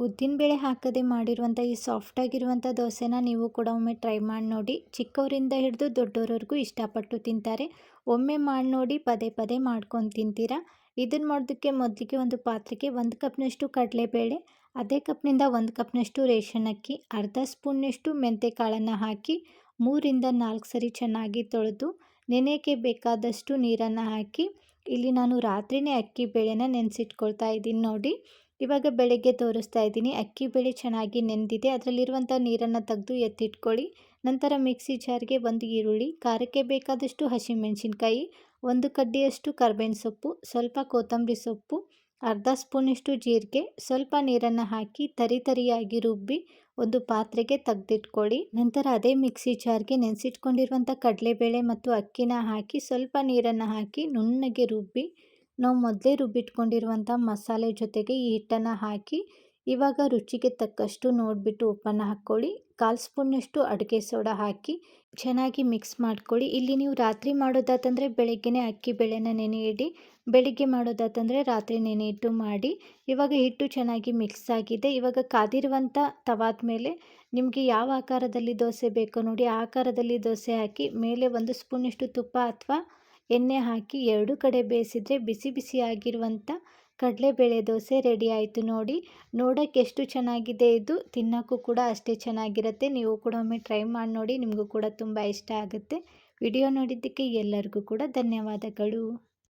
ಉದ್ದಿನಬೇಳೆ ಹಾಕದೆ ಮಾಡಿರುವಂಥ ಈ ಸಾಫ್ಟಾಗಿರುವಂಥ ದೋಸೆನ ನೀವು ಕೂಡ ಒಮ್ಮೆ ಟ್ರೈ ಮಾಡಿ ನೋಡಿ. ಚಿಕ್ಕವರಿಂದ ಹಿಡಿದು ದೊಡ್ಡವರವರೆಗೂ ಇಷ್ಟಪಟ್ಟು ತಿಂತಾರೆ. ಒಮ್ಮೆ ಮಾಡಿ ನೋಡಿ, ಪದೇ ಪದೇ ಮಾಡ್ಕೊಂಡು ತಿಂತೀರಾ? ಇದನ್ನು ಮಾಡೋದಕ್ಕೆ ಮೊದಲಿಗೆ ಒಂದು ಪಾತ್ರೆಗೆ ಒಂದು ಕಪ್ನಷ್ಟು ಕಡಲೆಬೇಳೆ, ಅದೇ ಕಪ್ನಿಂದ ಒಂದು ಕಪ್ನಷ್ಟು ರೇಷನ್ ಅಕ್ಕಿ, ಅರ್ಧ ಸ್ಪೂನ್ನಷ್ಟು ಮೆಂತೆ ಕಾಳನ್ನು ಹಾಕಿ, ಮೂರಿಂದ ನಾಲ್ಕು ಸರಿ ಚೆನ್ನಾಗಿ ತೊಳೆದು ನೆನೆಯೋಕ್ಕೆ ಬೇಕಾದಷ್ಟು ನೀರನ್ನು ಹಾಕಿ ಇಲ್ಲಿ ನಾನು ರಾತ್ರಿಯೇ ಅಕ್ಕಿ ಬೇಳೆನ ನೆನೆಸಿಟ್ಕೊಳ್ತಾ ಇದ್ದೀನಿ ನೋಡಿ. ಇವಾಗ ಬೆಳಗ್ಗೆ ತೋರಿಸ್ತಾ ಇದ್ದೀನಿ. ಅಕ್ಕಿ ಬೇಳೆ ಚೆನ್ನಾಗಿ ನೆಂದಿದೆ. ಅದರಲ್ಲಿರುವಂಥ ನೀರನ್ನು ತೆಗೆದು ಎತ್ತಿಟ್ಕೊಳ್ಳಿ. ನಂತರ ಮಿಕ್ಸಿ ಜಾರ್ಗೆ ಒಂದು ಈರುಳ್ಳಿ, ಖಾರಕ್ಕೆ ಬೇಕಾದಷ್ಟು ಹಸಿಮೆಣಸಿನ್ಕಾಯಿ, ಒಂದು ಕಡ್ಡಿಯಷ್ಟು ಕರ್ಬೇವಿನ ಸೊಪ್ಪು, ಸ್ವಲ್ಪ ಕೊತ್ತಂಬರಿ ಸೊಪ್ಪು ಅರ್ಧ ಸ್ಪೂನಿಷ್ಟು ಜೀರಿಗೆ, ಸ್ವಲ್ಪ ನೀರನ್ನು ಹಾಕಿ ತರಿ ತರಿಯಾಗಿ ರುಬ್ಬಿ ಒಂದು ಪಾತ್ರೆಗೆ ತೆಗೆದಿಟ್ಕೊಳ್ಳಿ. ನಂತರ ಅದೇ ಮಿಕ್ಸಿ ಜಾರ್ಗೆ ನೆನೆಸಿಟ್ಕೊಂಡಿರುವಂಥ ಕಡಲೆಬೇಳೆ ಮತ್ತು ಅಕ್ಕಿನ ಹಾಕಿ ಸ್ವಲ್ಪ ನೀರನ್ನು ಹಾಕಿ ನುಣ್ಣಗೆ ರುಬ್ಬಿ, ನಾವು ಮೊದಲೇ ರುಬ್ಬಿಟ್ಕೊಂಡಿರುವಂಥ ಮಸಾಲೆ ಜೊತೆಗೆ ಈ ಹಿಟ್ಟನ್ನು ಹಾಕಿ ಇವಾಗ ರುಚಿಗೆ ತಕ್ಕಷ್ಟು ನೋಡಿಬಿಟ್ಟು ಉಪ್ಪನ್ನು ಹಾಕ್ಕೊಳ್ಳಿ. ಕಾಲು ಸ್ಪೂನ್ನಷ್ಟು ಅಡುಗೆ ಸೋಡಾ ಹಾಕಿ ಚೆನ್ನಾಗಿ ಮಿಕ್ಸ್ ಮಾಡ್ಕೊಳ್ಳಿ. ಇಲ್ಲಿ ನೀವು ರಾತ್ರಿ ಮಾಡೋದಾತಂದರೆ ಬೆಳಗ್ಗೆನೇ ಅಕ್ಕಿ ಬೇಳೆನ ನೆನೆ ಇಡಿ ಬೆಳಿಗ್ಗೆ ಮಾಡೋದಾತಂದರೆ ರಾತ್ರಿ ನೆನೆ ಇಟ್ಟು ಮಾಡಿ. ಇವಾಗ ಹಿಟ್ಟು ಚೆನ್ನಾಗಿ ಮಿಕ್ಸ್ ಆಗಿದೆ. ಇವಾಗ ಕಾದಿರುವಂಥ ತವಾದ ಮೇಲೆ ನಿಮಗೆ ಯಾವ ಆಕಾರದಲ್ಲಿ ದೋಸೆ ಬೇಕೋ ನೋಡಿ ಆ ಆಕಾರದಲ್ಲಿ ದೋಸೆ ಹಾಕಿ ಮೇಲೆ ಒಂದು ಸ್ಪೂನಷ್ಟು ತುಪ್ಪ ಅಥವಾ ಎಣ್ಣೆ ಹಾಕಿ ಎರಡು ಕಡೆ ಬೇಯಿಸಿದರೆ ಬಿಸಿ ಬಿಸಿಯಾಗಿರುವಂಥ ಕಡಲೆಬೇಳೆ ದೋಸೆ ರೆಡಿ ಆಯಿತು ನೋಡಿ. ನೋಡೋಕ್ಕೆ ಎಷ್ಟು ಚೆನ್ನಾಗಿದೆ ಇದು. ತಿನ್ನೋಕ್ಕೂ ಕೂಡ ಅಷ್ಟೇ ಚೆನ್ನಾಗಿರುತ್ತೆ. ನೀವು ಕೂಡ ಒಮ್ಮೆ ಟ್ರೈ ಮಾಡಿ ನೋಡಿ. ನಿಮಗೂ ಕೂಡ ತುಂಬ ಇಷ್ಟ ಆಗುತ್ತೆ. ವಿಡಿಯೋ ನೋಡಿದ್ದಕ್ಕೆ ಎಲ್ಲರಿಗೂ ಕೂಡ ಧನ್ಯವಾದಗಳು.